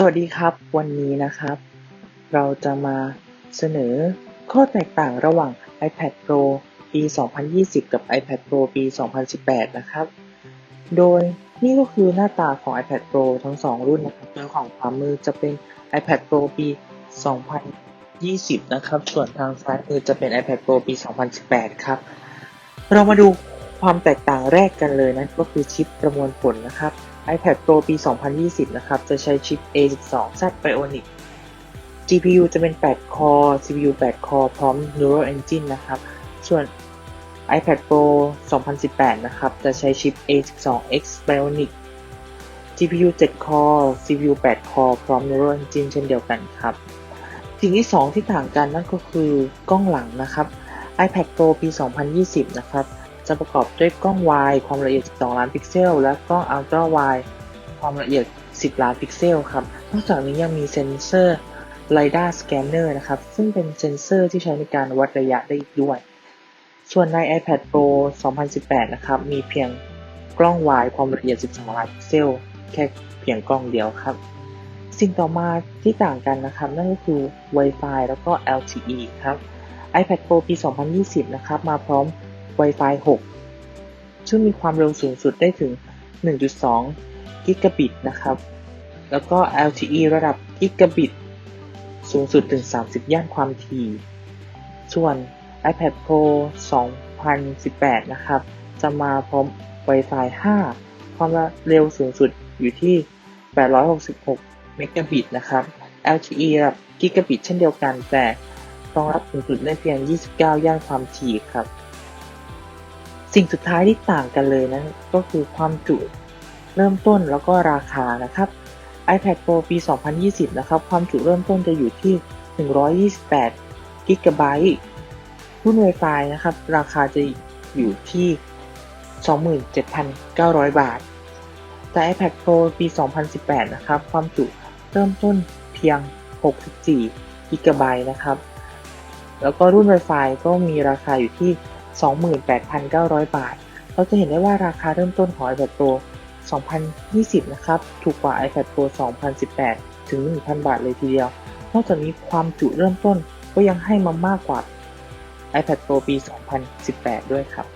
สวัสดีครับ วันนี้นะครับ เราจะมาเสนอข้อแตกต่างระหว่าง iPad Pro ปี 2020 กับ iPad Pro ปี 2018 นะครับ โดยนี่ก็คือหน้าตาของ iPad Pro ทั้ง 2 รุ่นนะครับโดยของขวามือจะเป็น iPad Pro ปี 2020 นะครับ ส่วนทางซ้ายมือจะเป็น iPad Pro ปี 2018 ครับ เรามาดูความแตกต่างแรกกันเลยนะ ก็คือชิปประมวลผลนะครับ iPad Pro ปี 2020 นะครับ จะใช้ชิป A12 Z Bionic GPU จะเป็น8 core CPU 8 core พร้อม Neural Engine นะครับ ส่วน iPad Pro 2018 นะครับ จะใช้ชิป A12X Bionic GPU 7 core CPU 8 core พร้อม Neural Engine เช่นเดียวกันครับ สิ่งที่ 2 ที่ต่างกันนั่นก็คือกล้องหลังนะครับ iPad Pro ปี 2020 นะครับ จะประกอบด้วยกล้อง wide ความละเอียด 12 ล้านพิกเซล และกล้อง ultra wide ความละเอียด 10 ล้านพิกเซลครับ นอกจากนี้ยังมีเซ็นเซอร์ LiDAR scanner นะครับ ซึ่งเป็นเซ็นเซอร์ที่ใช้ในการวัดระยะได้อีกด้วย ส่วนใน iPad Pro 2018 นะครับ มีเพียงกล้อง wide ความละเอียด 12 ล้านพิกเซล แค่เพียงกล้องเดียวครับ สิ่งต่อมาที่ต่างกันนะครับ นั่นก็คือ Wi-Fi แล้วก็ LTE ครับ iPad Pro ปี 2020 นะครับ มาพร้อม Wi-Fi 6 ซึ่งมีความเร็วสูงสุดได้ถึง 1.2 กิกะบิตนะครับ แล้วก็ LTE ระดับกิกะบิต สูงสุดถึง 30 ย่านความถี่ ส่วน iPad Pro 2018 นะครับ จะมาพร้อม Wi-Fi 5 ความเร็วสูงสุดอยู่ที่ 866 เมกะบิตนะครับ LTE ระดับกิกะบิตเช่นเดียวกันแต่รองรับสูงสุดได้เพียง 29 ย่านความถี่ครับ สิ่งสุดท้ายที่ต่างกันเลยนะก็คือความจุเริ่มต้นแล้วก็ราคานะครับ iPad Pro ปี 2020 นะครับ ความจุเริ่มต้นจะอยู่ที่ 128กิกะไบต์รุ่น Wi-Fi นะครับ ราคาจะอยู่ที่ 27,900 บาท แต่ iPad Pro ปี 2018 นะครับ ความจุเริ่มต้นเพียง 64กิกะไบต์นะครับ แล้วก็รุ่น Wi-Fi ก็มีราคาอยู่ที่ 28,900 บาท เราจะเห็นได้ว่าราคาเริ่มต้นของ iPad Pro 2020 นะครับ ถูกกว่า iPad Pro 2018 ถึง 1,000 บาทเลยทีเดียว นอกจากนี้ความจุเริ่มต้นก็ยังให้มามากกว่า iPad Pro ปี 2018 ด้วยครับ